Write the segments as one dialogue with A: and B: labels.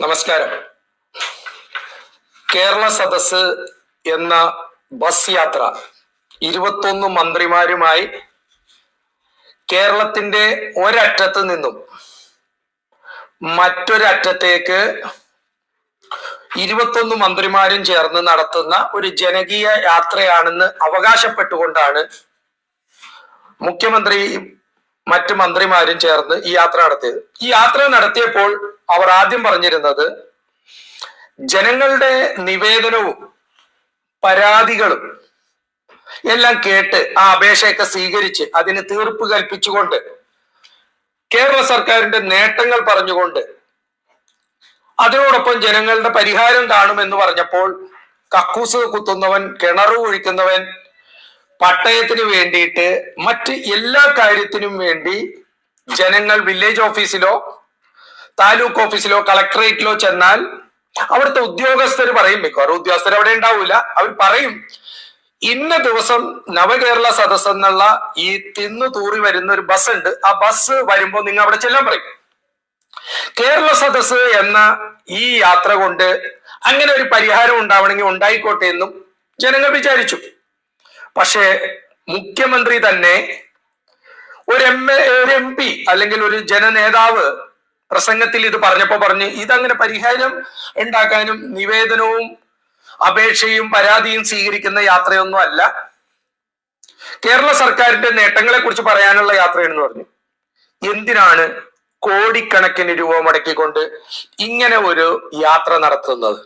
A: നമസ്കാരം. കേരള സദസ് എന്ന ബസ് യാത്ര ഇരുപത്തൊന്ന് മന്ത്രിമാരുമായി കേരളത്തിന്റെ ഒരറ്റത്ത് നിന്നും മറ്റൊരറ്റത്തേക്ക് ഇരുപത്തൊന്ന് മന്ത്രിമാരും ചേർന്ന് നടത്തുന്ന ഒരു ജനകീയ യാത്രയാണെന്ന് അവകാശപ്പെട്ടുകൊണ്ടാണ് മുഖ്യമന്ത്രി മറ്റു മന്ത്രിമാരും ചേർന്ന് ഈ യാത്ര നടത്തിയത്. ഈ യാത്ര നടത്തിയപ്പോൾ അവർ ആദ്യം പറഞ്ഞിരുന്നത് ജനങ്ങളുടെ നിവേദനവും പരാതികളും എല്ലാം കേട്ട് ആ അപേക്ഷയൊക്കെ സ്വീകരിച്ച് അതിന് തീർപ്പ് കൽപ്പിച്ചുകൊണ്ട് കേരള സർക്കാരിന്റെ നേട്ടങ്ങൾ പറഞ്ഞുകൊണ്ട് അതിനോടൊപ്പം ജനങ്ങളുടെ പരിഹാരം കാണുമെന്ന് പറഞ്ഞപ്പോൾ കക്കൂസ് കുത്തുന്നവൻ കിണറ് കുഴിക്കുന്നവൻ പട്ടയത്തിന് വേണ്ടിയിട്ട് മറ്റ് എല്ലാ കാര്യത്തിനും വേണ്ടി ജനങ്ങൾ വില്ലേജ് ഓഫീസിലോ താലൂക്ക് ഓഫീസിലോ കളക്ടറേറ്റിലോ ചെന്നാൽ അവിടുത്തെ ഉദ്യോഗസ്ഥർ പറയും മിക്കവാറും. ഉദ്യോഗസ്ഥർ അവിടെ ഉണ്ടാവില്ല അവർ പറയും ഇന്ന ദിവസം നവകേരള സദസ് എന്നുള്ള ഈ തിന്നു തൂറി വരുന്ന ഒരു ബസ് ഉണ്ട് ആ ബസ് വരുമ്പോൾ നിങ്ങൾ അവിടെ ചെല്ലാൻ പറയും. കേരള സദസ് എന്ന ഈ യാത്ര കൊണ്ട് അങ്ങനെ ഒരു പരിഹാരം ഉണ്ടാവണമെങ്കിൽ ഉണ്ടായിക്കോട്ടെ എന്നും ജനങ്ങൾ വിചാരിച്ചു. പക്ഷേ മുഖ്യമന്ത്രി തന്നെ ഒരു എം ഒരു എം പി അല്ലെങ്കിൽ ഒരു ജനനേതാവ് പ്രസംഗത്തിൽ ഇത് പറഞ്ഞപ്പോ പറഞ്ഞ് ഇതങ്ങനെ പരിഹാരം ഉണ്ടാക്കാനും നിവേദനവും അപേക്ഷയും പരാതിയും സ്വീകരിക്കുന്ന യാത്രയൊന്നും അല്ല. കേരള സർക്കാരിന്റെ നേട്ടങ്ങളെ കുറിച്ച് പറയാനുള്ള യാത്രയാണെന്ന് പറഞ്ഞു. എന്തിനാണ് കോടിക്കണക്കിന് രൂപ മുടക്കിക്കൊണ്ട് ഇങ്ങനെ ഒരു യാത്ര നടത്തുന്നത്?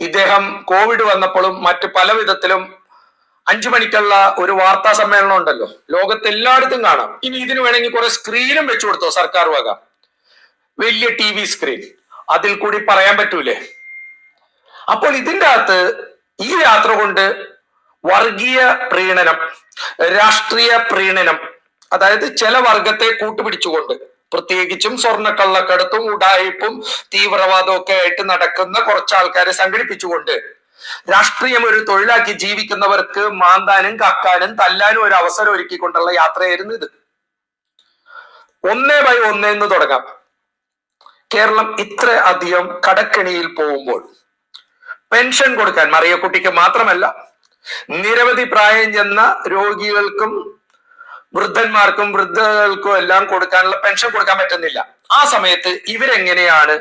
A: ഇദ്ദേഹം കോവിഡ് വന്നപ്പോഴും മറ്റ് പല വിധത്തിലും അഞ്ചു മണിക്കുള്ള ഒരു വാർത്താ സമ്മേളനം ഉണ്ടല്ലോ. ലോകത്ത് എല്ലായിടത്തും കാണാം. ഇനി ഇതിന് വേണമെങ്കിൽ കുറെ സ്ക്രീനും വെച്ചു കൊടുത്തോ സർക്കാർ വക. വലിയ ടി വി സ്ക്രീൻ അതിൽ കൂടി പറയാൻ പറ്റൂലേ? അപ്പോൾ ഇതിന്റെ അകത്ത് ഈ യാത്ര കൊണ്ട് വർഗീയ പ്രീണനം രാഷ്ട്രീയ പ്രീണനം അതായത് ചില വർഗത്തെ കൂട്ടുപിടിച്ചുകൊണ്ട് പ്രത്യേകിച്ചും സ്വർണക്കള്ളക്കടത്തും ഉടായിപ്പും തീവ്രവാദവും ഒക്കെ ആയിട്ട് നടക്കുന്ന കുറച്ച് ആൾക്കാരെ സംഘടിപ്പിച്ചുകൊണ്ട് രാഷ്ട്രീയം ഒരു തൊഴിലാക്കി ജീവിക്കുന്നവർക്ക് മാന്താനും കക്കാനും തല്ലാനും ഒരു അവസരം ഒരുക്കിക്കൊണ്ടുള്ള യാത്രയായിരുന്നു ഇത്. ഒന്നേ ബൈ ഒന്നേ എന്ന് തുടങ്ങാം. കേരളം ഇത്ര അധികം കടക്കെണിയിൽ പോകുമ്പോൾ പെൻഷൻ കൊടുക്കാൻ മറിയക്കുട്ടിക്ക് മാത്രമല്ല നിരവധി പ്രായം ചെന്ന രോഗികൾക്കും വൃദ്ധന്മാർക്കും വൃദ്ധകൾക്കും എല്ലാം കൊടുക്കാനുള്ള പെൻഷൻ കൊടുക്കാൻ പറ്റുന്നില്ല. ആ സമയത്ത് ഇവരെങ്ങനെയാണ്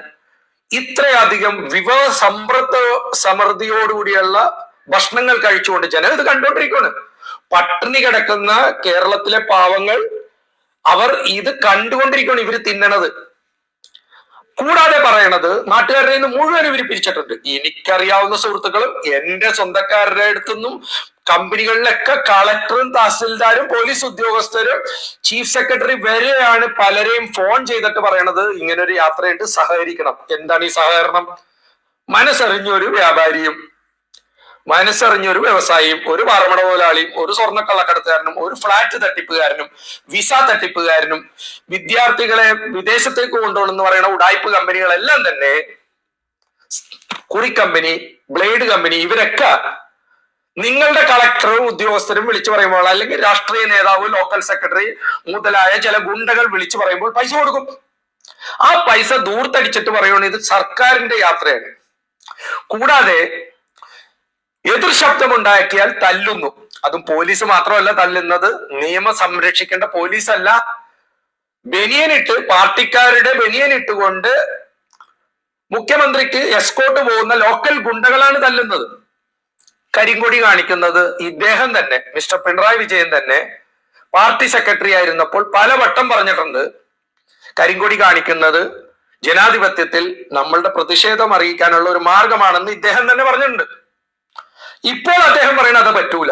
A: ഇത്രയധികം വിഭവ സമൃദ്ധ സമൃദ്ധിയോടുകൂടിയുള്ള ഭക്ഷണങ്ങൾ കഴിച്ചുകൊണ്ട് ജനം ഇത് കണ്ടുകൊണ്ടിരിക്കുകയാണ്. പട്ടിണി കിടക്കുന്ന കേരളത്തിലെ പാവങ്ങൾ അവർ ഇത് കണ്ടുകൊണ്ടിരിക്കുകയാണ് ഇവർ തിന്നണത്. കൂടാതെ പറയണത് നാട്ടുകാരുടെ നിന്ന് മുഴുവൻ ഇവർ പിരിച്ചിട്ടുണ്ട്. എനിക്കറിയാവുന്ന സുഹൃത്തുക്കളും എന്റെ സ്വന്തക്കാരുടെ അടുത്തുനിന്നും കമ്പനികളിലൊക്കെ കളക്ടറും തഹസിൽദാരും പോലീസ് ഉദ്യോഗസ്ഥരും ചീഫ് സെക്രട്ടറി വരെയാണ് പലരെയും ഫോൺ ചെയ്തിട്ട് പറയണത്. ഇങ്ങനെ ഒരു യാത്രയുണ്ട്. സഹകരിക്കണം. എന്താണ് ഈ സഹകരണം? മനസ്സറിഞ്ഞൊരു വ്യാപാരിയും മനസ്സറിഞ്ഞൊരു വ്യവസായിയും ഒരു പാർമട മുതലാളിയും ഒരു സ്വർണക്കള്ളക്കടത്തുകാരനും ഒരു ഫ്ളാറ്റ് തട്ടിപ്പുകാരനും വിസ തട്ടിപ്പുകാരനും വിദ്യാർത്ഥികളെ വിദേശത്തേക്ക് കൊണ്ടുപോകണം എന്ന് പറയുന്ന ഉടായ്പ കമ്പനികളെല്ലാം തന്നെ കുറി കമ്പനി ബ്ലേഡ് കമ്പനി ഇവരൊക്കെ നിങ്ങളുടെ കളക്ടറും ഉദ്യോഗസ്ഥരും വിളിച്ചു പറയുമ്പോൾ അല്ലെങ്കിൽ രാഷ്ട്രീയ നേതാവ് ലോക്കൽ സെക്രട്ടറി മുതലായ ചില ഗുണ്ടകൾ വിളിച്ചു പറയുമ്പോൾ പൈസ കൊടുക്കും. ആ പൈസ ദൂർത്തടിച്ചിട്ട് പറയുകയാണ് ഇത് സർക്കാരിന്റെ യാത്രയാണ്. കൂടാതെ എതിർ ശബ്ദമുണ്ടാക്കിയാൽ തല്ലുന്നു. അതും പോലീസ് മാത്രമല്ല തല്ലുന്നത്. നിയമം സംരക്ഷിക്കേണ്ട പോലീസല്ല ബനിയനിട്ട് പാർട്ടിക്കാരുടെ ബനിയനിട്ടുകൊണ്ട് മുഖ്യമന്ത്രിക്ക് എസ്കോട്ട് പോകുന്ന ലോക്കൽ ഗുണ്ടകളാണ് തല്ലുന്നത്. കരിങ്കൊടി കാണിക്കുന്നത് ഇദ്ദേഹം തന്നെ മിസ്റ്റർ പിണറായി വിജയൻ തന്നെ. പാർട്ടി സെക്രട്ടറി ആയിരുന്നപ്പോൾ പലവട്ടം പറഞ്ഞിട്ടുണ്ട് കരിങ്കൊടി കാണിക്കുന്നത് ജനാധിപത്യത്തിൽ നമ്മളുടെ പ്രതിഷേധം അറിയിക്കാനുള്ള ഒരു മാർഗമാണെന്ന് ഇദ്ദേഹം തന്നെ പറഞ്ഞിട്ടുണ്ട്. ഇപ്പോൾ അദ്ദേഹം പറയുന്നത് അത് പറ്റൂല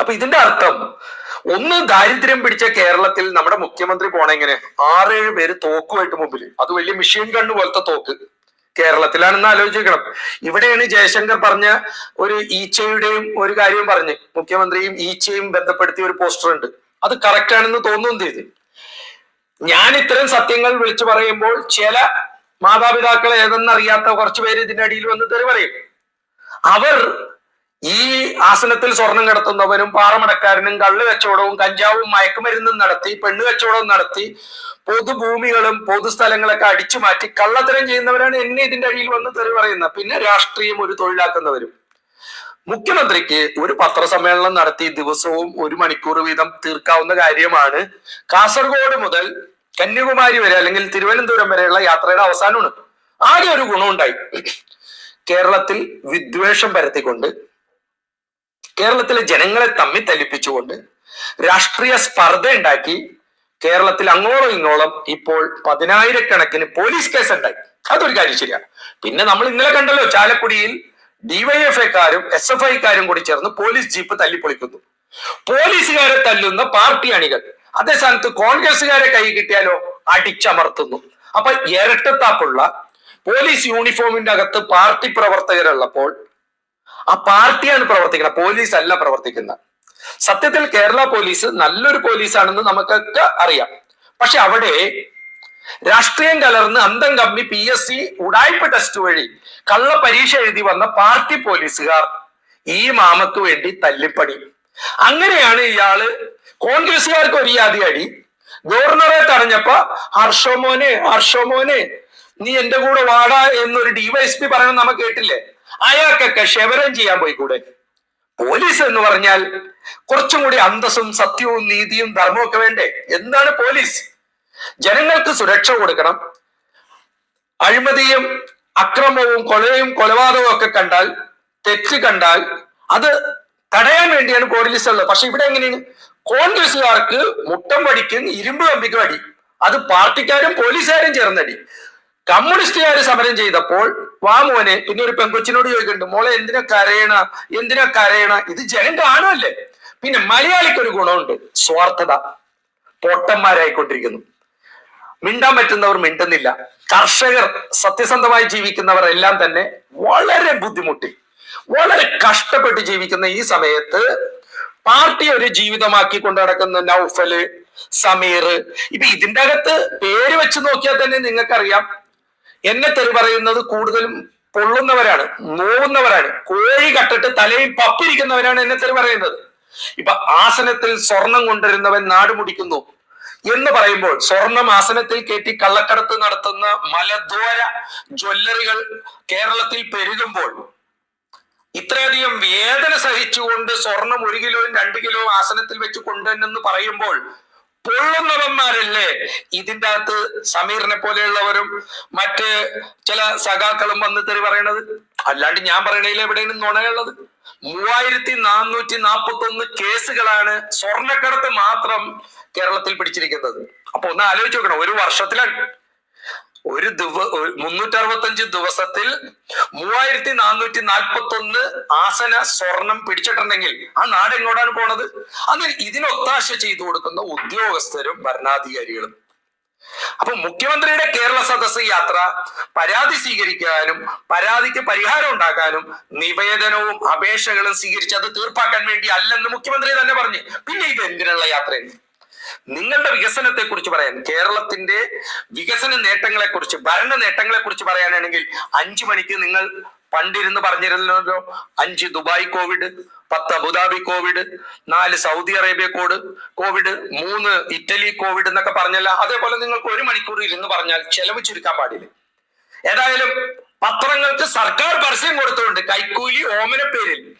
A: അപ്പൊ ഇതിന്റെ അർത്ഥം ഒന്ന് ദാരിദ്ര്യം പിടിച്ച കേരളത്തിൽ നമ്മുടെ മുഖ്യമന്ത്രി പോണെങ്ങനെ ആറേഴ് പേര് തോക്കുമായിട്ട് മുമ്പിൽ അത് വലിയ മെഷീൻ ഗണ്ണ് പോലത്തെ തോക്ക്. കേരളത്തിലാണെന്ന് ആലോചിക്കണം. ഇവിടെയാണ് ജയശങ്കർ പറഞ്ഞ ഒരു ഈച്ചയുടെയും ഒരു കാര്യം പറഞ്ഞ്. മുഖ്യമന്ത്രിയും ഈച്ചയും ബന്ധപ്പെടുത്തിയ ഒരു പോസ്റ്റർ ഉണ്ട്. അത് കറക്റ്റ് ആണെന്ന് തോന്നുകയും ചെയ്ത്? ഞാൻ ഇത്തരം സത്യങ്ങൾ വിളിച്ചു പറയുമ്പോൾ ചില മാതാപിതാക്കൾ ഏതെന്നറിയാത്ത കുറച്ചു പേര് ഇതിന്റെ അടിയിൽ വന്ന് തെറി പറയും. അവർ ഈ ആസനത്തിൽ സ്വർണം കടത്തുന്നവനും പാറമടക്കാരനും കള്ള് കച്ചവടവും കഞ്ചാവും മയക്കുമരുന്നും നടത്തി പെണ്ണ് കച്ചവടവും നടത്തി പൊതുഭൂമികളും പൊതുസ്ഥലങ്ങളൊക്കെ അടിച്ചു മാറ്റി കള്ളത്തരം ചെയ്യുന്നവരാണ് എന്നെ ഇതിന്റെ അടിയിൽ വന്ന് തെറി പറയുന്നത്. പിന്നെ രാഷ്ട്രീയം ഒരു തൊഴിലാക്കുന്നവരും. മുഖ്യമന്ത്രിക്ക് ഒരു പത്രസമ്മേളനം നടത്തി ദിവസവും ഒരു മണിക്കൂർ വീതം തീർക്കാവുന്ന കാര്യമാണ് കാസർഗോഡ് മുതൽ കന്യാകുമാരി വരെ അല്ലെങ്കിൽ തിരുവനന്തപുരം വരെയുള്ള യാത്രയുടെ അവസാനമാണ്. ആകെ ഒരു ഗുണമുണ്ടായി. കേരളത്തിൽ വിദ്വേഷം പരത്തിക്കൊണ്ട് കേരളത്തിലെ ജനങ്ങളെ തമ്മിൽ തല്ലിപ്പിച്ചുകൊണ്ട് രാഷ്ട്രീയ സ്പർദ്ധ ഉണ്ടാക്കി കേരളത്തിൽ അങ്ങോളം ഇങ്ങോളം ഇപ്പോൾ പതിനായിരക്കണക്കിന് പോലീസ് കേസ് ഉണ്ടായി അതൊരു കാര്യം ശരിയാണ്. പിന്നെ നമ്മൾ ഇന്നലെ കണ്ടല്ലോ ചാലക്കുടിയിൽ ഡിവൈഎഫ്ഐക്കാരും എസ് എഫ് ഐക്കാരും കൂടി ചേർന്ന് പോലീസ് ജീപ്പ് തല്ലിപ്പൊളിക്കുന്നു. പോലീസുകാരെ തല്ലുന്ന പാർട്ടി അണികൾ. അതേ സ്ഥാനത്ത് കോൺഗ്രസുകാരെ കൈ കിട്ടിയാലോ അടിച്ചമർത്തുന്നു. അപ്പൊ ഇരട്ടത്താപ്പുള്ള പോലീസ് യൂണിഫോമിന്റെ അകത്ത് പാർട്ടി പ്രവർത്തകരുള്ളപ്പോൾ ആ പാർട്ടിയാണ് പ്രവർത്തിക്കുന്നത് പോലീസ് അല്ല പ്രവർത്തിക്കുന്നത്. സത്യത്തിൽ കേരള പോലീസ് നല്ലൊരു പോലീസാണെന്ന് നമുക്കൊക്കെ അറിയാം. പക്ഷെ അവിടെ രാഷ്ട്രീയം കലർന്ന് അന്തം കമ്മി പി എസ് സി ഉടായ്പ ടെസ്റ്റ് വഴി കള്ള പരീക്ഷ എഴുതി വന്ന പാർട്ടി പോലീസുകാർ ഈ മാമക്ക് വേണ്ടി തല്ലിപ്പണി. അങ്ങനെയാണ് ഇയാൾ കോൺഗ്രസുകാർക്ക് ഒരു യാതി അടി. ഗവർണറെ തടഞ്ഞപ്പോ ഹർഷോമോനെ ഹർഷോമോനെ നീ എന്റെ കൂടെ വാടാ എന്നൊരു ഡിവൈഎസ്പി പറയണം നമ്മ കേട്ടില്ലേ? അയാൾക്കൊക്കെ ക്ഷവരം ചെയ്യാൻ പോയിക്കൂടെ? പോലീസ് എന്ന് പറഞ്ഞാൽ കുറച്ചും കൂടി അന്തസ്സും സത്യവും നീതിയും ധർമ്മവും ഒക്കെ വേണ്ടേ? എന്താണ് പോലീസ്? ജനങ്ങൾക്ക് സുരക്ഷ കൊടുക്കണം. അഴിമതിയും അക്രമവും കൊലയും കൊലപാതകവും ഒക്കെ കണ്ടാൽ തെറ്റ് കണ്ടാൽ അത് തടയാൻ വേണ്ടിയാണ് പോലീസ് ഉള്ളത്. പക്ഷെ ഇവിടെ എങ്ങനെയാണ്? കോൺഗ്രസുകാർക്ക് മുട്ടം വടിക്കും ഇരുമ്പ് കമ്പിക്കും അടി. അത് പാർട്ടിക്കാരും പോലീസുകാരും ചേർന്നടി. കമ്മ്യൂണിസ്റ്റുകാർ സമരം ചെയ്തപ്പോൾ വാ മോനെ. പിന്നെ ഒരു പെങ്കൊച്ചിനോട് ചോദിക്കുന്നുണ്ട് മോളെ എന്തിനാ കരയണ? എന്തിനാ കരയണ? ഇത് ജനം കാണുമല്ലേ പിന്നെ മലയാളിക്ക് ഒരു ഗുണമുണ്ട് സ്വാർത്ഥത. പൊട്ടന്മാരായിക്കൊണ്ടിരിക്കുന്നു. മിണ്ടാൻ പറ്റുന്നവർ മിണ്ടുന്നില്ല. കർഷകർ സത്യസന്ധമായി ജീവിക്കുന്നവർ എല്ലാം തന്നെ വളരെ ബുദ്ധിമുട്ടി. വളരെ കഷ്ടപ്പെട്ട് ജീവിക്കുന്ന ഈ സമയത്ത് പാർട്ടി ഒരു ജീവിതമാക്കി കൊണ്ടു നടക്കുന്ന നൗഫൽ സമീർ ഇപ്പൊ ഇതിന്റെ അകത്ത് പേര് വെച്ച് നോക്കിയാൽ തന്നെ നിങ്ങൾക്കറിയാം. എന്നെ തെറി പറയുന്നത് കൂടുതലും പൊള്ളുന്നവരാണ് നോവുന്നവരാണ് കോഴി കട്ടിട്ട് തലയിൽ പപ്പിരിക്കുന്നവരാണ് എന്നെ തെറി പറയുന്നത്. ഇപ്പൊ ആസനത്തിൽ സ്വർണം കൊണ്ടുവരുന്നവൻ നാടുമുടിക്കുന്നു എന്ന് പറയുമ്പോൾ സ്വർണം ആസനത്തിൽ കയറ്റി കള്ളക്കടത്ത് നടത്തുന്ന മലദ്വാര ജ്വല്ലറികൾ കേരളത്തിൽ പെരുകുമ്പോൾ ഇത്രയധികം വേദന സഹിച്ചുകൊണ്ട് സ്വർണം ഒരു കിലോയും രണ്ട് കിലോ ആസനത്തിൽ വെച്ച് കൊണ്ടുവന്നെന്ന് പറയുമ്പോൾ പൊള്ളുന്നവന്മാരല്ലേ ഇതിന്റെ അകത്ത് സമീറിനെ പോലെയുള്ളവരും മറ്റ് ചില സഖാക്കളും വന്ന് തെറി പറയണത്. അല്ലാണ്ട് ഞാൻ പറയണതിൽ എവിടെയാണ് നുണയുള്ളത്? മൂവായിരത്തി നാനൂറ്റി നാൽപ്പത്തി ഒന്ന് കേസുകളാണ് സ്വർണക്കടത്ത് മാത്രം കേരളത്തിൽ പിടിച്ചിരിക്കുന്നത്. അപ്പൊ ഒന്ന് ആലോചിച്ച് നോക്കണം. ഒരു വർഷത്തിലാണ് ഒരു ദിവ മുന്നൂറ്റി അറുപത്തഞ്ച് ദിവസത്തിൽ മൂവായിരത്തി നാനൂറ്റി നാൽപ്പത്തി ഒന്ന് ആസന സ്വർണം പിടിച്ചിട്ടുണ്ടെങ്കിൽ ആ നാട് എങ്ങോട്ടാണ് പോണത്? അങ്ങനെ ഇതിനൊത്താശ ചെയ്തു കൊടുക്കുന്ന ഉദ്യോഗസ്ഥരും ഭരണാധികാരികളും. അപ്പൊ മുഖ്യമന്ത്രിയുടെ കേരള സദസ് യാത്ര പരാതി സ്വീകരിക്കാനും പരാതിക്ക് പരിഹാരം ഉണ്ടാക്കാനും നിവേദനവും അപേക്ഷകളും സ്വീകരിച്ച് അത് തീർപ്പാക്കാൻ വേണ്ടി അല്ലെന്ന് മുഖ്യമന്ത്രി തന്നെ പറഞ്ഞു. പിന്നെ ഇത് എന്തിനുള്ള യാത്രയാണ്? നിങ്ങളുടെ വികസനത്തെ കുറിച്ച് പറയാൻ കേരളത്തിന്റെ വികസന നേട്ടങ്ങളെ കുറിച്ച് ഭരണ നേട്ടങ്ങളെ കുറിച്ച് പറയാനാണെങ്കിൽ അഞ്ചു മണിക്ക് നിങ്ങൾ പണ്ടിരുന്ന് പറഞ്ഞിരുന്നല്ലോ അഞ്ച് ദുബായ് കോവിഡ് പത്ത് അബുദാബി കോവിഡ് നാല് സൗദി അറേബ്യ കോഡ് കോവിഡ് മൂന്ന് ഇറ്റലി കോവിഡ് എന്നൊക്കെ പറഞ്ഞല്ല. അതേപോലെ നിങ്ങൾക്ക് ഒരു മണിക്കൂർ ഇരുന്ന് പറഞ്ഞാൽ ചെലവ് ചുരുക്കാൻ പാടില്ല. ഏതായാലും പത്രങ്ങൾക്ക് സർക്കാർ പരസ്യം കൊടുത്തുകൊണ്ട് കൈക്കൂലി ഓമന പേരിൽ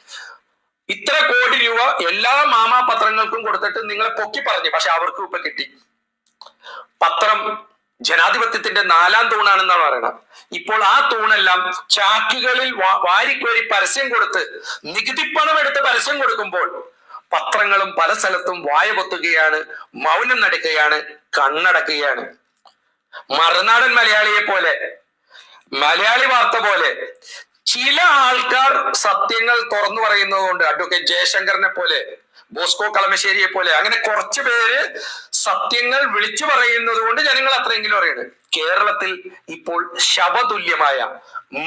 A: ഇത്ര കോടി രൂപ എല്ലാ മാമാപത്രങ്ങൾക്കും കൊടുത്തിട്ട് നിങ്ങളെ പൊക്കി പറഞ്ഞു. പക്ഷെ അവർക്കും ഇപ്പൊ കിട്ടി. പത്രം ജനാധിപത്യത്തിന്റെ നാലാം തൂണാണെന്നാണ് പറയണം ഇപ്പോൾ ആ തൂണെല്ലാം ചാക്കുകളിൽ വാരിക്കോരി പരസ്യം കൊടുത്ത് നികുതിപ്പണം എടുത്ത് പരസ്യം കൊടുക്കുമ്പോൾ പത്രങ്ങളും പല സ്ഥലത്തും വായ പൊത്തുകയാണ് മൗനം നടക്കുകയാണ് കണ്ണടക്കുകയാണ്. മറുനാടൻ മലയാളിയെ പോലെ മലയാളി വാർത്ത പോലെ ചില ആൾക്കാർ സത്യങ്ങൾ തുറന്നു പറയുന്നത് കൊണ്ട് അഡ്വക്കേറ്റ് ജയശങ്കറിനെ പോലെ ബോസ്കോ കളമശ്ശേരിയെ പോലെ അങ്ങനെ കുറച്ച് പേര് സത്യങ്ങൾ വിളിച്ചു പറയുന്നത് കൊണ്ട് ജനങ്ങൾ അത്രയെങ്കിലും അറിയണം കേരളത്തിൽ ഇപ്പോൾ ശവതുല്യമായ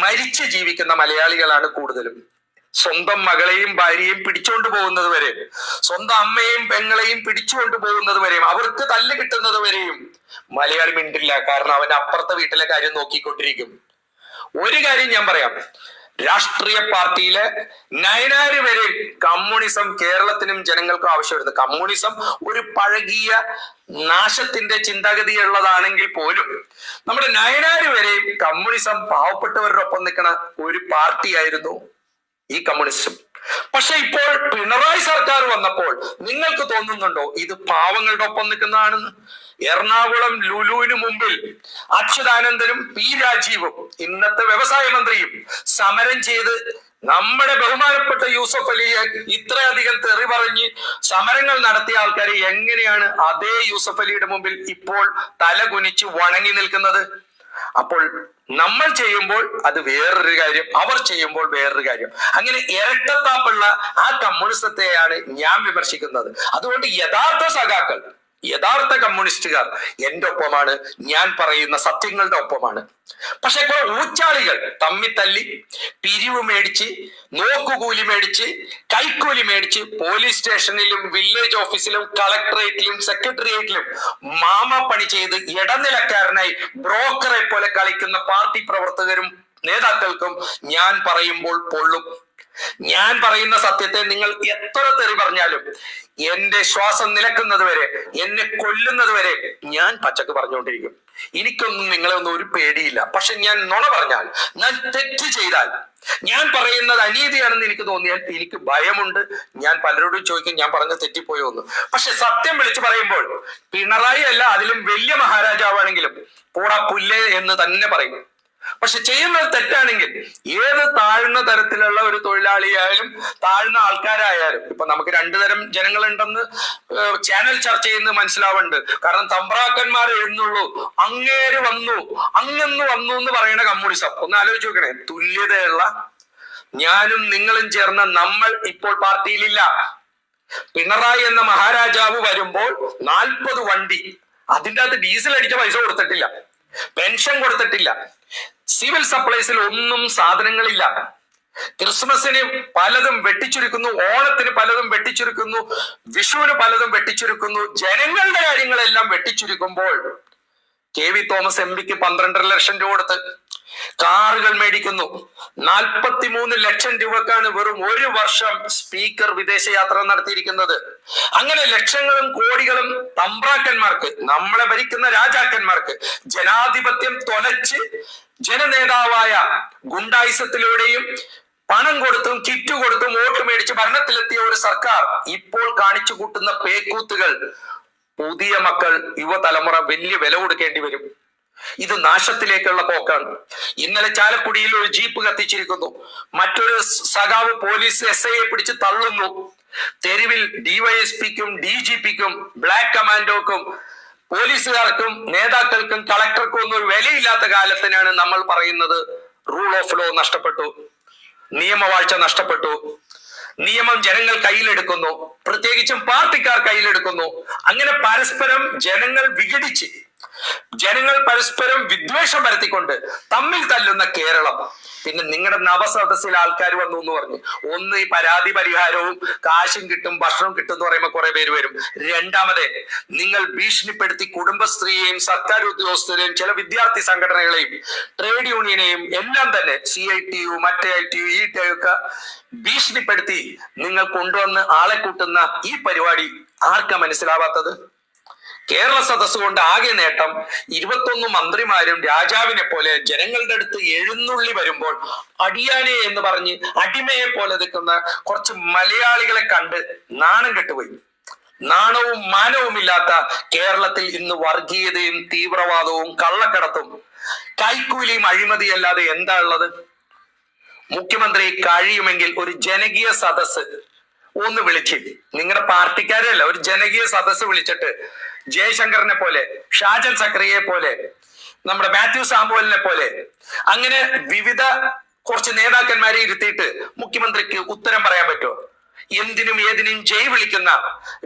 A: മരിച്ചു ജീവിക്കുന്ന മലയാളികളാണ് കൂടുതലും. സ്വന്തം മകളെയും ഭാര്യയും പിടിച്ചുകൊണ്ട് പോകുന്നത് വരെ സ്വന്തം അമ്മയെയും പെങ്ങളെയും പിടിച്ചുകൊണ്ട് പോകുന്നത് വരെയും അവർക്ക് തല്ല് കിട്ടുന്നത് വരെയും മലയാളി മിണ്ടില്ല. കാരണം അവൻ അപ്പുറത്തെ വീട്ടിലെ കാര്യം നോക്കിക്കൊണ്ടിരിക്കും. ഒരു കാര്യം ഞാൻ പറയാം. രാഷ്ട്രീയ പാർട്ടിയിലെ നയനാര് വരെ കമ്മ്യൂണിസം കേരളത്തിനും ജനങ്ങൾക്കും ആവശ്യമായിരുന്നു. കമ്മ്യൂണിസം ഒരു പഴകിയ നാശത്തിന്റെ ചിന്താഗതിയുള്ളതാണെങ്കിൽ പോലും നമ്മുടെ നയനാര് വരെ കമ്മ്യൂണിസം പാവപ്പെട്ടവരുടെ ഒപ്പം നിൽക്കുന്ന ഒരു പാർട്ടിയായിരുന്നു ഈ കമ്മ്യൂണിസം. പക്ഷെ ഇപ്പോൾ പിണറായി സർക്കാർ വന്നപ്പോൾ നിങ്ങൾക്ക് തോന്നുന്നുണ്ടോ ഇത് പാവങ്ങളുടെ ഒപ്പം നിൽക്കുന്നതാണെന്ന്? എറണാകുളം ലുലുവിന് മുമ്പിൽ അച്യുതാനന്ദനും പി രാജീവും ഇന്നത്തെ വ്യവസായ മന്ത്രിയും സമരം ചെയ്ത് നമ്മുടെ ബഹുമാനപ്പെട്ട യൂസഫ് അലിയെ ഇത്രയധികം തെറി പറഞ്ഞ് സമരങ്ങൾ നടത്തിയ ആൾക്കാരെ എങ്ങനെയാണ് അതേ യൂസഫ് അലിയുടെ മുമ്പിൽ ഇപ്പോൾ തല കുനിച്ച് വണങ്ങി നിൽക്കുന്നത്? അപ്പോൾ നമ്മൾ ചെയ്യുമ്പോൾ അത് വേറൊരു കാര്യം അവർ ചെയ്യുമ്പോൾ വേറൊരു കാര്യം. അങ്ങനെ ഇരട്ടത്താപ്പുള്ള ആ കമ്മ്യൂണിസത്തെയാണ് ഞാൻ വിമർശിക്കുന്നത്. അതുകൊണ്ട് യഥാർത്ഥ സഖാക്കൾ യഥാർത്ഥ കമ്മ്യൂണിസ്റ്റുകാർ എന്റെ ഒപ്പമാണ് ഞാൻ പറയുന്ന സത്യങ്ങളുടെ ഒപ്പമാണ്. പക്ഷെ കുറെ ഊച്ചാളികൾ തമ്മി തല്ലി പിരിവ് മേടിച്ച് നോക്കുകൂലി മേടിച്ച് കൈക്കൂലി മേടിച്ച് പോലീസ് സ്റ്റേഷനിലും വില്ലേജ് ഓഫീസിലും കളക്ടറേറ്റിലും സെക്രട്ടേറിയറ്റിലും മാമ പണി ചെയ്ത് ഇടനിലക്കാരനായി ബ്രോക്കറെ പോലെ കളിക്കുന്ന പാർട്ടി പ്രവർത്തകരും നേതാക്കൾക്കും ഞാൻ പറയുമ്പോൾ പൊള്ളും. ഞാൻ പറയുന്ന സത്യത്തെ നിങ്ങൾ എത്ര തെറി പറഞ്ഞാലും എന്റെ ശ്വാസം നിലക്കുന്നത് വരെ എന്നെ കൊല്ലുന്നത് വരെ ഞാൻ പച്ചക്ക് പറഞ്ഞുകൊണ്ടിരിക്കും. എനിക്കൊന്നും നിങ്ങളെ ഒന്നും ഒരു പേടിയില്ല. പക്ഷെ ഞാൻ നുണ പറഞ്ഞാൽ ഞാൻ തെറ്റ് ചെയ്താൽ ഞാൻ പറയുന്നത് അനീതിയാണെന്ന് എനിക്ക് തോന്നിയാൽ എനിക്ക് ഭയമുണ്ട്. ഞാൻ പലരോടും ചോദിക്കും ഞാൻ പറഞ്ഞ തെറ്റിപ്പോയോ എന്ന്. പക്ഷെ സത്യം വിളിച്ചു പറയുമ്പോൾ പിണറായി അല്ല അതിലും വലിയ മഹാരാജാവാണെങ്കിലും പോടാ പുല്ലേ എന്ന് തന്നെ പറയും. പക്ഷെ ചെയ്യുന്നത് തെറ്റാണെങ്കിൽ ഏത് താഴ്ന്ന തരത്തിലുള്ള ഒരു തൊഴിലാളിയായാലും താഴ്ന്ന ആൾക്കാരായാലും ഇപ്പൊ നമുക്ക് രണ്ടു തരം ജനങ്ങളുണ്ടെന്ന് ചാനൽ ചർച്ച ചെയ്യുന്നത് മനസ്സിലാവുന്നുണ്ട്. കാരണം തമ്പ്രാക്കന്മാർ എഴുന്നുള്ളൂ അങ്ങേര് വന്നു അങ്ങെന്ന് വന്നു എന്ന് പറയുന്ന കമ്മ്യൂണിസം. ഒന്ന് ആലോചിച്ച് നോക്കണേ തുല്യതയുള്ള ഞാനും നിങ്ങളും ചേർന്ന നമ്മൾ ഇപ്പോൾ പാർട്ടിയിലില്ല. പിണറായി എന്ന മഹാരാജാവ് വരുമ്പോൾ നാൽപ്പത് വണ്ടി അതിന്റെ അകത്ത് ഡീസൽ അടിച്ച പൈസ കൊടുത്തിട്ടില്ല. പെൻഷൻ കൊടുത്തിട്ടില്ല. സിവിൽ സപ്ലൈസിൽ ഒന്നും സാധനങ്ങളില്ല. ക്രിസ്മസിന് പലതും വെട്ടിച്ചുരുക്കുന്നു ഓണത്തിന് പലതും വെട്ടിച്ചുരുക്കുന്നു വിഷുവിന് പലതും വെട്ടിച്ചുരുക്കുന്നു. ജനങ്ങളുടെ കാര്യങ്ങളെല്ലാം വെട്ടിച്ചുരുക്കുമ്പോൾ കെ വി തോമസ് എം പിക്ക് പന്ത്രണ്ടര ലക്ഷം രൂപ കൊടുത്ത് കാറുകൾ മേടിക്കുന്നു. നാൽപ്പത്തി മൂന്ന് ലക്ഷം രൂപക്കാണ് വെറും ഒരു വർഷം സ്പീക്കർ വിദേശയാത്ര നടത്തിയിരിക്കുന്നത്. അങ്ങനെ ലക്ഷങ്ങളും കോടികളും തമ്പ്രാക്കന്മാർക്ക് നമ്മളെ ഭരിക്കുന്ന രാജാക്കന്മാർക്ക് ജനാധിപത്യം തൊലച്ച് ജനനേതാവായ ഗുണ്ടായിസത്തിലൂടെയും പണം കൊടുത്തും കിറ്റ് കൊടുത്തും വോട്ട് മേടിച്ച് ഭരണത്തിലെത്തിയ ഒരു സർക്കാർ ഇപ്പോൾ കാണിച്ചു കൂട്ടുന്ന പേക്കൂത്തുകൾ പുതിയ മക്കൾ യുവതലമുറ വലിയ വില കൊടുക്കേണ്ടി വരും. ഇത് നാശത്തിലേക്കുള്ള പോക്കാണ്. ഇന്നലെ ചാലക്കുടിയിൽ ഒരു ജീപ്പ് കത്തിച്ചിരിക്കുന്നു. മറ്റൊരു സഖാവ് പോലീസ് എസ് ഐയെ പിടിച്ച് തള്ളുന്നു. തെരുവിൽ ഡിവൈഎസ്പിക്കും ഡി ജി പിക്കും ബ്ലാക്ക് കമാൻഡോക്കും പോലീസുകാർക്കും നേതാക്കൾക്കും കളക്ടർക്കും ഒന്നും ഒരു വിലയില്ലാത്ത കാലത്തിനാണ് നമ്മൾ പറയുന്നത് റൂൾ ഓഫ് ലോ നഷ്ടപ്പെട്ടു. നിയമവാഴ്ച നഷ്ടപ്പെട്ടു. നിയമം ജനങ്ങൾ കയ്യിലെടുക്കുന്നു. പ്രത്യേകിച്ചും പാർട്ടിക്കാർ കയ്യിലെടുക്കുന്നു. അങ്ങനെ പരസ്പരം ജനങ്ങൾ വിഘടിച്ച് ജനങ്ങൾ പരസ്പരം വിദ്വേഷം പരത്തിക്കൊണ്ട് തമ്മിൽ തല്ലുന്ന കേരളം. പിന്നെ നിങ്ങളുടെ നവസദസ്സിൽ ആൾക്കാർ വന്നു എന്ന് പറഞ്ഞു. ഒന്ന് ഈ പരാതി പരിഹാരവും കാശും കിട്ടും ഭക്ഷണം കിട്ടും എന്ന് പറയുമ്പോൾ കുറെ പേര് വരും. രണ്ടാമത് നിങ്ങൾ ഭീഷണിപ്പെടുത്തി കുടുംബശ്രീയെയും സർക്കാർ ഉദ്യോഗസ്ഥരെയും ചില വിദ്യാർത്ഥി സംഘടനകളെയും ട്രേഡ് യൂണിയനെയും എല്ലാം തന്നെ സി ഐ ടി യു മറ്റേ ഐ ടി യു ഈ ടി ഒക്കെ ഭീഷണിപ്പെടുത്തി നിങ്ങൾ കൊണ്ടുവന്ന് ആളെ കൂട്ടുന്ന ഈ പരിപാടി ആർക്കാ മനസ്സിലാവാത്തത്? കേരള സദസ് കൊണ്ട് ആകെ നേട്ടം ഇരുപത്തൊന്ന് മന്ത്രിമാരും രാജാവിനെ പോലെ ജനങ്ങളുടെ അടുത്ത് എഴുന്നള്ളി വരുമ്പോൾ അടിയാനെ എന്ന് പറഞ്ഞ് അടിമയെ പോലെ നിൽക്കുന്ന കുറച്ച് മലയാളികളെ കണ്ട് നാണം കെട്ടുപോയി. നാണവും മാനവും ഇല്ലാത്ത കേരളത്തിൽ ഇന്ന് വർഗീയതയും തീവ്രവാദവും കള്ളക്കടത്തും. കൈക്കൂലിയും അഴിമതിയല്ലാതെ എന്താ ഉള്ളത്? മുഖ്യമന്ത്രി കഴിയുമെങ്കിൽ ഒരു ജനകീയ സദസ് ഒന്ന് വിളിച്ച്. നിങ്ങളുടെ പാർട്ടിക്കാരല്ല ഒരു ജനകീയ സദസ് വിളിച്ചിട്ട് ജയശങ്കറിനെ പോലെ ഷാജൻ സക്രിയെ പോലെ നമ്മുടെ മാത്യു സാമുവലിനെ പോലെ അങ്ങനെ വിവിധ കുറച്ച് നേതാക്കന്മാരെ ഇരുത്തിയിട്ട് മുഖ്യമന്ത്രിക്ക് ഉത്തരം പറയാൻ പറ്റുമോ എന്തിനും ഏതിനും ജയ് വിളിക്കുന്ന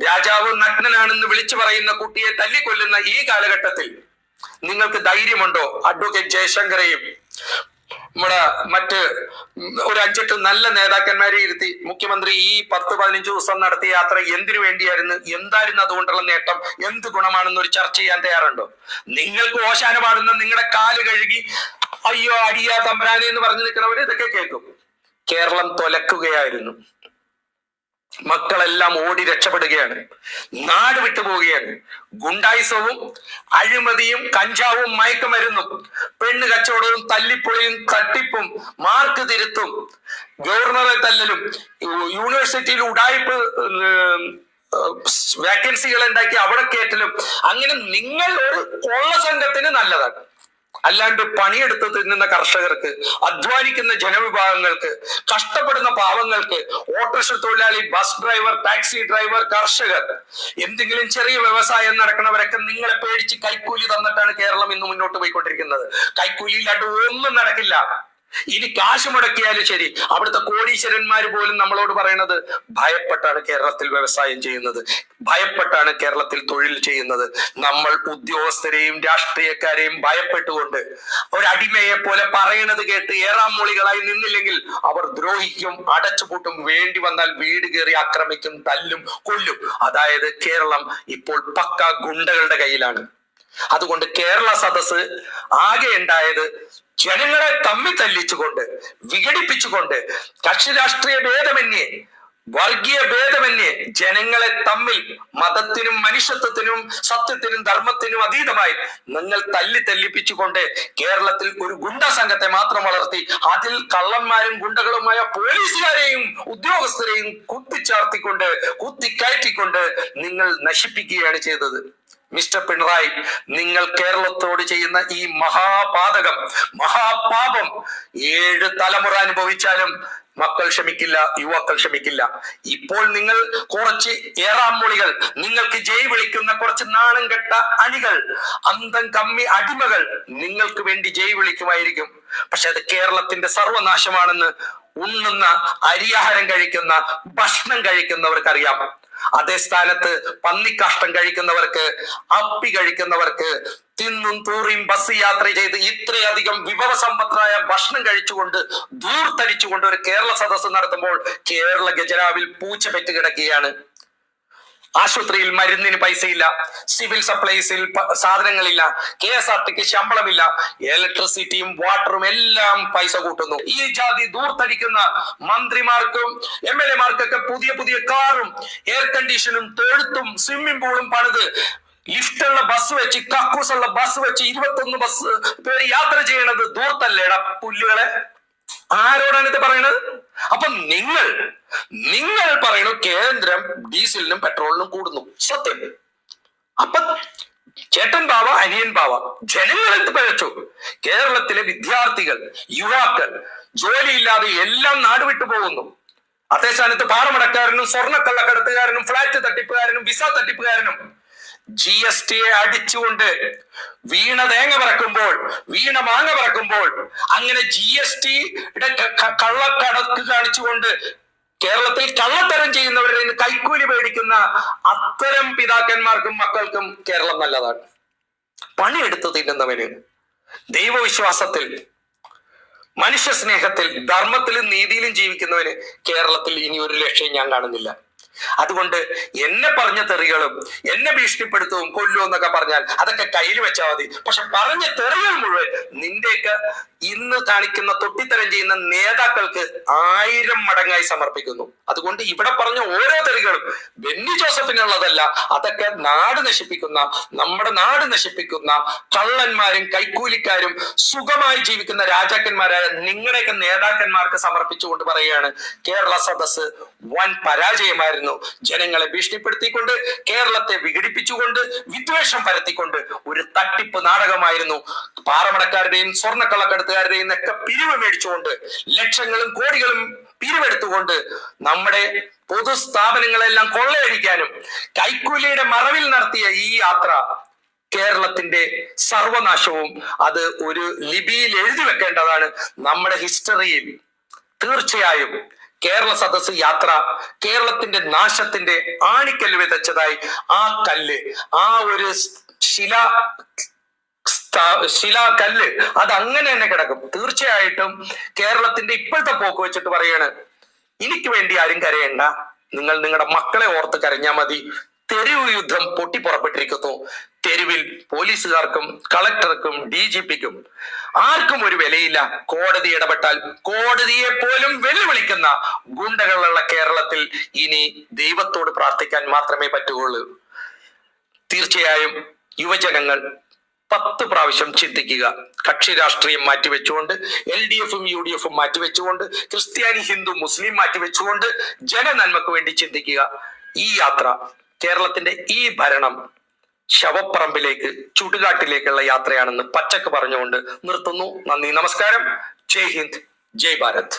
A: രാജാവ് നഗ്നനാണെന്ന് വിളിച്ചു പറയുന്ന കുട്ടിയെ തല്ലിക്കൊല്ലുന്ന ഈ കാലഘട്ടത്തിൽ നിങ്ങൾക്ക് ധൈര്യമുണ്ടോ? അഡ്വക്കേറ്റ് ജയശങ്കറെയും നമ്മുടെ മറ്റ് ഒരു അഞ്ചെട്ട് നല്ല നേതാക്കന്മാരെ ഇരുത്തി മുഖ്യമന്ത്രി ഈ പത്ത് പതിനഞ്ച് ദിവസം നടത്തിയ യാത്ര എന്തിനു വേണ്ടിയായിരുന്നു? എന്തായിരുന്നു അതുകൊണ്ടുള്ള നേട്ടം? എന്ത് ഗുണമാണെന്ന് ഒരു ചർച്ച ചെയ്യാൻ തയ്യാറുണ്ടോ? നിങ്ങൾക്ക് ഓശാന പാടുന്ന നിങ്ങളുടെ കാൽ കഴുകി അയ്യോ അടിയാ തമ്പരാനെ എന്ന് പറഞ്ഞു നിൽക്കുന്നവർ ഇതൊക്കെ കേൾക്കും. കേരളം തൊലക്കുകയായിരുന്നു. മക്കളെല്ലാം ഓടി രക്ഷപ്പെടുകയാണ്. നാട് വിട്ടുപോവുകയാണ് ഗുണ്ടായുസവും അഴിമതിയും കഞ്ചാവും മയക്കുമരുന്നും പെണ്ണ് കച്ചവടവും തല്ലിപ്പൊളിയും തട്ടിപ്പും മാർക്ക് തിരുത്തും ഗവർണറെ തല്ലലും യൂണിവേഴ്സിറ്റിയിൽ ഉടായ്പ് വേക്കൻസികൾ ഉണ്ടാക്കി അവിടെ കയറ്റലും അങ്ങനെ നിങ്ങൾ ഒരു കൊള്ള സംഘത്തിന് നല്ലതാണ്. അല്ലാണ്ട് പണിയെടുത്ത് തിന്നുന്ന കർഷകർക്ക് അധ്വാനിക്കുന്ന ജനവിഭാഗങ്ങൾക്ക് കഷ്ടപ്പെടുന്ന പാവങ്ങൾക്ക് ഓട്ടോറിക്ഷ തൊഴിലാളി ബസ് ഡ്രൈവർ ടാക്സി ഡ്രൈവർ കർഷകർ എന്തെങ്കിലും ചെറിയ വ്യവസായം നടക്കുന്നവരൊക്കെ നിങ്ങളെ പേടിച്ച് കൈക്കൂലി തന്നിട്ടാണ് കേരളം ഇന്ന് മുന്നോട്ട് പോയിക്കൊണ്ടിരിക്കുന്നത്. കൈക്കൂലി ഇല്ലാണ്ട് ഒന്നും നടക്കില്ല. ഇനി കാശ് മുടക്കിയാലും ശരി. അവിടുത്തെ കോടീശ്വരന്മാർ പോലും നമ്മളോട് പറയണത് ഭയപ്പെട്ടാണ് കേരളത്തിൽ വ്യവസായം ചെയ്യുന്നത്. ഭയപ്പെട്ടാണ് കേരളത്തിൽ തൊഴിൽ ചെയ്യുന്നത്. നമ്മൾ ഉദ്യോഗസ്ഥരെയും രാഷ്ട്രീയക്കാരെയും ഭയപ്പെട്ടുകൊണ്ട് ഒരടിമയെ പോലെ പറയണത് കേട്ട് ഏറാം മൂളികളായി നിന്നില്ലെങ്കിൽ അവർ ദ്രോഹിക്കും അടച്ചുപൂട്ടും വേണ്ടി വന്നാൽ വീട് കയറി ആക്രമിക്കും തല്ലും കൊല്ലും. അതായത് കേരളം ഇപ്പോൾ പക്ക ഗുണ്ടകളുടെ കയ്യിലാണ്. അതുകൊണ്ട് കേരള സദസ് ആകെ ഉണ്ടായത് ജനങ്ങളെ തമ്മിൽ തല്ലിച്ചുകൊണ്ട് വിഘടിപ്പിച്ചുകൊണ്ട് കക്ഷി രാഷ്ട്രീയ ഭേദമന്യേ വർഗീയ ഭേദമന്യേ ജനങ്ങളെ തമ്മിൽ മതത്തിനും മനുഷ്യത്വത്തിനും സത്യത്തിനും ധർമ്മത്തിനും അതീതമായി നിങ്ങൾ തല്ലി തല്ലിപ്പിച്ചുകൊണ്ട് കേരളത്തിൽ ഒരു ഗുണ്ട സംഘത്തെ മാത്രം വളർത്തി അതിൽ കള്ളന്മാരും ഗുണ്ടകളുമായ പോലീസുകാരെയും ഉദ്യോഗസ്ഥരെയും കുത്തിച്ചാർത്തിക്കൊണ്ട് കുത്തിക്കയറ്റിക്കൊണ്ട് നിങ്ങൾ നശിപ്പിക്കുകയാണ് ചെയ്തത്. മിസ്റ്റർ പിണറായി നിങ്ങൾ കേരളത്തോട് ചെയ്യുന്ന ഈ മഹാപാതകം മഹാപാപം ഏഴ് തലമുറ അനുഭവിച്ചാലും മക്കൾ ക്ഷമിക്കില്ല യുവാക്കൾ ക്ഷമിക്കില്ല. ഇപ്പോൾ നിങ്ങൾ കുറച്ച് ഏറാമൂളികൾ നിങ്ങൾക്ക് ജയ് വിളിക്കുന്ന കുറച്ച് നാണം കെട്ട അണികൾ അന്തം കമ്മി അടിമകൾ നിങ്ങൾക്ക് വേണ്ടി ജയ് വിളിക്കുമായിരിക്കും. പക്ഷെ അത് കേരളത്തിന്റെ സർവനാശമാണെന്ന് ഉണ്ണുന്ന അരിയാഹാരം കഴിക്കുന്ന ഭക്ഷണം കഴിക്കുന്നവർക്കറിയാം. അതേ സ്ഥാനത്ത് പന്നിക്കാഷ്ടം കഴിക്കുന്നവർക്ക് അപ്പി കഴിക്കുന്നവർക്ക് തിന്നും തൂറിയും ബസ് യാത്ര ചെയ്ത് ഇത്രയധികം വിഭവ സമ്പത്തായ ഭക്ഷണം കഴിച്ചുകൊണ്ട് ദൂർത്തടിച്ചുകൊണ്ട് ഒരു കേരള സദസ്സ് നടത്തുമ്പോൾ കേരള ഗജരാവിൽ പൂച്ച പെറ്റ് കിടക്കുകയാണ്. ആശുപത്രിയിൽ മരുന്നിന് പൈസയില്ല സിവിൽ സപ്ലൈസിൽ സാധനങ്ങളില്ല കെ എസ് ആർ ടിക്ക് ശമ്പളമില്ല ഇലക്ട്രിസിറ്റിയും വാട്ടറും എല്ലാം പൈസ കൂട്ടുന്നു. ഈ ജാതി ദൂർത്തടിക്കുന്ന മന്ത്രിമാർക്കും എം എൽ എമാർക്കൊക്കെ പുതിയ പുതിയ കാറും എയർ കണ്ടീഷനും തൊഴുത്തും സ്വിമ്മിംഗ് പൂളും പണിത് ലിഫ്റ്റുള്ള ബസ് വെച്ച് കക്കൂസുള്ള ബസ് വെച്ച് ഇരുപത്തൊന്ന് ബസ് പേര് യാത്ര ചെയ്യണത് ദൂർത്തല്ലേടാ പുല്ലുകളെ? ആരോടാണ് ഇത് പറയണത്? അപ്പൊ നിങ്ങൾ നിങ്ങൾ പറയുന്നു കേന്ദ്രം ഡീസലിനും പെട്രോളിനും കൂടുന്നു. സത്യം. അപ്പൊ ചേട്ടൻ ബാവ അനിയൻ ബാവ ജനങ്ങൾ എന്ത് പഴച്ചു? കേരളത്തിലെ വിദ്യാർത്ഥികൾ യുവാക്കൾ ജോലിയില്ലാതെ എല്ലാം നാട് വിട്ടു പോകുന്നു. അതേ സ്ഥാനത്ത് പാറമടക്കാരനും സ്വർണക്കള്ളക്കടത്തുകാരനും ഫ്ലാറ്റ് തട്ടിപ്പുകാരനും വിസ തട്ടിപ്പുകാരനും. ജി എസ് ടിയെ അടിച്ചുകൊണ്ട് വീണ തേങ്ങ പറക്കുമ്പോൾ വീണ മാങ്ങ പറക്കുമ്പോൾ അങ്ങനെ ജി എസ് ടിയുടെ കള്ളക്കടക്ക് കാണിച്ചുകൊണ്ട് കേരളത്തിൽ കള്ളത്തരം ചെയ്യുന്നവരിൽ നിന്ന് കൈക്കൂലി മേടിക്കുന്ന അത്തരം പിതാക്കന്മാർക്കും മക്കൾക്കും കേരളം നല്ലതാണ്. പണിയെടുത്ത് തിന്നുന്നവര് ദൈവവിശ്വാസത്തിൽ മനുഷ്യ സ്നേഹത്തിൽ ധർമ്മത്തിലും നീതിയിലും ജീവിക്കുന്നവര് കേരളത്തിൽ ഇനി ഒരു ലക്ഷ്യം ഞാൻ കാണുന്നില്ല. അതുകൊണ്ട് എന്നെ പറഞ്ഞ തെറികളും എന്നെ ഭീഷണിപ്പെടുത്തവും കൊല്ലും എന്നൊക്കെ പറഞ്ഞാൽ അതൊക്കെ കയ്യിൽ വെച്ചാൽ മതി. പക്ഷെ പറഞ്ഞ തെറികൾ മുഴുവൻ നിന്റെയൊക്കെ ഇന്ന് കാണിക്കുന്ന തൊട്ടിത്തരം ചെയ്യുന്ന നേതാക്കൾക്ക് ആയിരം മടങ്ങായി സമർപ്പിക്കുന്നു. അതുകൊണ്ട് ഇവിടെ പറഞ്ഞ ഓരോ തെറികളും ബെന്നി ജോസഫിനുള്ളതല്ല അതൊക്കെ നാട് നശിപ്പിക്കുന്ന നമ്മുടെ നാട് നശിപ്പിക്കുന്ന കള്ളന്മാരും കൈക്കൂലിക്കാരും സുഖമായി ജീവിക്കുന്ന രാജാക്കന്മാരായ നിങ്ങളുടെയൊക്കെ നേതാക്കന്മാർക്ക് സമർപ്പിച്ചുകൊണ്ട് പറയുകയാണ് കേരള സദസ് വൻ പരാജയമായിരുന്നു. ജനങ്ങളെ ഭീഷണിപ്പെടുത്തിക്കൊണ്ട് കേരളത്തെ വിഘടിപ്പിച്ചുകൊണ്ട് വിദ്വേഷം പരത്തിക്കൊണ്ട് ഒരു തട്ടിപ്പ് നാടകമായിരുന്നു. പാറമടക്കാരുടെയും സ്വർണക്കള്ളക്കടത്തുകാരുടെയും ഒക്കെ പിരിവ് മേടിച്ചുകൊണ്ട് ലക്ഷങ്ങളും കോടികളും പിരിവെടുത്തുകൊണ്ട് നമ്മുടെ പൊതുസ്ഥാപനങ്ങളെല്ലാം കൊള്ളയടിക്കാനും കൈക്കൂലിയുടെ മറവിൽ നടത്തിയ ഈ യാത്ര കേരളത്തിന്റെ സർവനാശവും അത് ഒരു ലിപിയിൽ എഴുതി വെക്കേണ്ടതാണ്. നമ്മുടെ ഹിസ്റ്ററിയിൽ തീർച്ചയായും കേരള സദസ് യാത്ര കേരളത്തിന്റെ നാശത്തിന്റെ ആണിക്കല്ല് വിതച്ചതായി ആ കല്ല് ആ ഒരു ശില ശിലാ കല്ല് അത് അങ്ങനെ തന്നെ കിടക്കും. തീർച്ചയായിട്ടും കേരളത്തിന്റെ ഇപ്പോഴത്തെ പോക്ക് വെച്ചിട്ട് പറയാണ് എനിക്ക് വേണ്ടി ആരും കരയണ്ട. നിങ്ങൾ നിങ്ങളുടെ മക്കളെ ഓർത്ത് കരഞ്ഞാൽ മതി. തെരുവ് യുദ്ധം പൊട്ടിപ്പുറപ്പെട്ടിരിക്കുന്നു. തെരുവിൽ പോലീസുകാർക്കും കളക്ടർക്കും ഡി ജി പിക്കും ആർക്കും ഒരു വിലയില്ല. കോടതി ഇടപെട്ടാൽ കോടതിയെ പോലും വെല്ലുവിളിക്കുന്ന ഗുണ്ടകളുള്ള കേരളത്തിൽ ഇനി ദൈവത്തോട് പ്രാർത്ഥിക്കാൻ മാത്രമേ പറ്റുകയുള്ളൂ. തീർച്ചയായും യുവജനങ്ങൾ പത്ത് പ്രാവശ്യം ചിന്തിക്കുക. കക്ഷി രാഷ്ട്രീയം മാറ്റിവെച്ചുകൊണ്ട് എൽ ഡി എഫും യു ഡി എഫും മാറ്റിവെച്ചുകൊണ്ട് ക്രിസ്ത്യാനി ഹിന്ദു മുസ്ലിം മാറ്റിവെച്ചുകൊണ്ട് ജനനന്മക്ക് വേണ്ടി ചിന്തിക്കുക. ഈ യാത്ര കേരളത്തിന്റെ ഈ ഭരണം ശവപ്പറമ്പിലേക്ക് ചുടുകാട്ടിലേക്കുള്ള യാത്രയാണെന്ന് പച്ചക്ക് പറഞ്ഞുകൊണ്ട് നിർത്തുന്നു. നന്ദി നമസ്കാരം. ജയ് ഹിന്ദ് ജയ് ഭാരത്.